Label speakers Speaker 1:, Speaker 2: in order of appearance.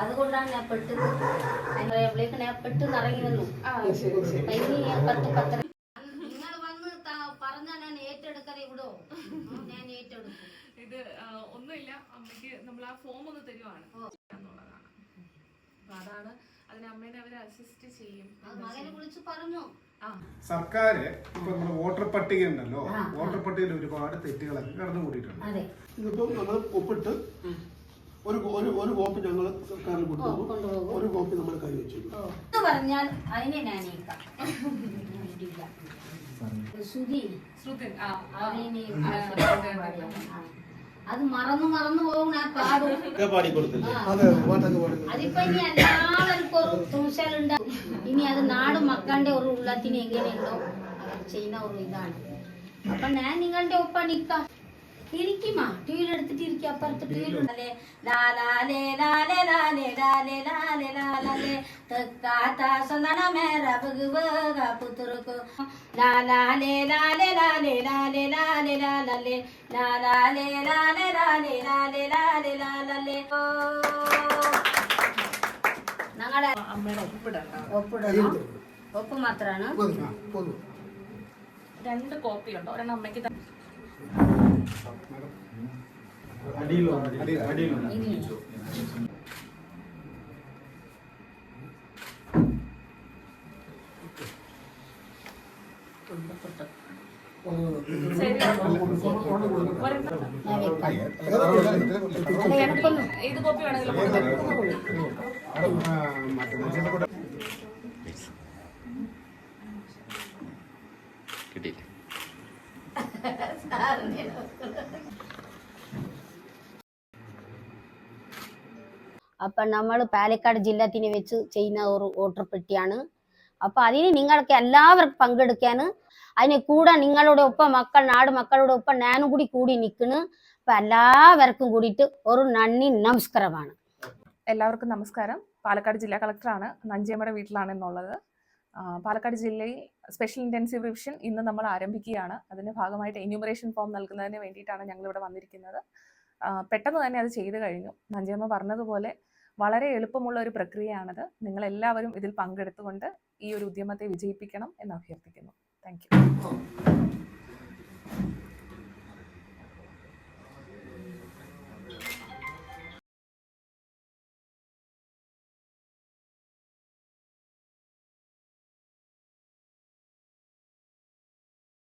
Speaker 1: അതുകൊണ്ടാണ് ഞാൻ പെട്ടെന്ന് പറയുമ്പോഴേക്ക് ഞാൻ പെട്ടെന്ന് ഇറങ്ങി വന്നു.
Speaker 2: ആ ശരി ശരി.
Speaker 1: അപ്പൊ ഇനി ഞാൻ പത്ത് പത്തര നിങ്ങൾ വന്ന് പറഞ്ഞാൽ ഞാൻ ഏറ്റെടുക്കാതെ ഇവിടോ ഞാൻ ഏറ്റെടുക്കും.
Speaker 2: ഇത് ഒന്നുമില്ല. അമ്മയ്ക്ക് നമ്മൾ ആ ഫോം ഒന്ന് തരുവാണ്. എന്നുള്ളതാണ് അപ്പൊ അതാണ് അതിന് അമ്മേനെ അവരെ അസിസ്റ്റ് ചെയ്യും.
Speaker 1: മകനെ വിളിച്ച് പറഞ്ഞു?
Speaker 2: ആ.
Speaker 3: സർക്കാർ ഇപ്പൊ നമ്മുടെ വോട്ടർ പട്ടിക ഉണ്ടല്ലോ വോട്ടർ പട്ടികയിൽ ഒരുപാട് തെറ്റുകളൊക്കെ കടന്നു
Speaker 1: കൂടിയിട്ടുണ്ട്
Speaker 4: ഇതിപ്പം നമ്മൾ ഒപ്പിട്ട് ഒരു ഒരു ഒരു കോപ്പി ഞങ്ങൾ കാറിൽ
Speaker 1: കൊണ്ടുപോകും.
Speaker 4: ഒരു കോപ്പി നമ്മൾ കൈ വെച്ചു
Speaker 1: പറഞ്ഞാൽ അതിനെ ഞാൻ. അത് മറന്നു മറന്നു പോകുന്ന ആ പാടും. അതിപ്പോ ഇനി എല്ലാവർക്കും ഒരു തുണിശാലുണ്ട്. ഇനി അത് നാട് മക്കളുടെ ഒരു ഉള്ളത്തിന് എങ്ങനെയുണ്ടോ ചെയ്യുന്ന ഒരു ഇതാണ്. അപ്പൊ ഞാൻ നിങ്ങളുടെ ഒപ്പം നിക്കാം ഇരിക്കുമാ ടീൽ എടുത്തിട്ട് ഇരിക്കും അപ്പുറത്ത് ടീലുണ്ടല്ലേ ലാലാലേ ലാലേ ലാലേ ലാലേ ലാലേ ലാലേ തെക്കാത്ത സന്ദന മേര ബഗുബഗ പുത്തുറുക്കു ലാലാലേ ലാലേ ലാലേ ലാലേ ലാലേ ലാലേ ലാലാലേ ലാലേ ലാലേ ലാലേ ലാലേ ലാലേ ഓ ഞങ്ങളെ ഒപ്പിടണം ഒപ്പ് മാത്രമാണ്
Speaker 2: രണ്ട് കോപ്പി ഉണ്ടോ ഒരെണ്ണം അമ്മയ്ക്ക് ത-
Speaker 1: ഇനി
Speaker 2: ശരി ഒരെണ്ണം
Speaker 1: ഞാൻ വെക്കാം അല്ല എനക്കൊന്നും
Speaker 2: ഏത് കോപ്പി വേണമെങ്കിലും.
Speaker 5: കിട്ടിയില്ലേ
Speaker 1: അപ്പൊ നമ്മൾ പാലക്കാട് ജില്ലത്തിന് വെച്ച് ചെയ്യുന്ന ഒരു വോട്ടർ പെട്ടിയാണ്. അപ്പൊ അതിന് നിങ്ങൾക്ക് എല്ലാവർക്കും പങ്കെടുക്കാൻ അതിന് കൂടെ നിങ്ങളുടെ ഒപ്പം മക്കൾ നാട് മക്കളുടെ ഒപ്പം ഞാനും കൂടി കൂടി നിൽക്കുന്നു. അപ്പൊ എല്ലാവർക്കും കൂടിയിട്ട് ഒരു നന്ദി നമസ്കാരമാണ്.
Speaker 2: എല്ലാവർക്കും നമസ്കാരം. പാലക്കാട് ജില്ലാ കളക്ടറാണ് നഞ്ചേമ്മയുടെ വീട്ടിലാണ് എന്നുള്ളത് പാലക്കാട് ജില്ലയിൽ സ്പെഷ്യൽ ഇന്റൻസീവ് റിവിഷൻ ഇന്ന് നമ്മൾ ആരംഭിക്കുകയാണ്. അതിന്റെ ഭാഗമായിട്ട് എന്യൂമറേഷൻ ഫോം നൽകുന്നതിന് വേണ്ടിയിട്ടാണ് ഞങ്ങൾ ഇവിടെ വന്നിരിക്കുന്നത്. പെട്ടെന്ന് തന്നെ അത് ചെയ്തു കഴിഞ്ഞു. നഞ്ചിയമ്മ പറഞ്ഞതുപോലെ വളരെ എളുപ്പമുള്ള ഒരു പ്രക്രിയയാണത്. നിങ്ങൾ എല്ലാവരും ഇതിൽ പങ്കെടുത്തുകൊണ്ട് ഈ ഒരു ഉദ്യമത്തെ വിജയിപ്പിക്കണം എന്ന് അഭ്യർത്ഥിക്കുന്നു. താങ്ക്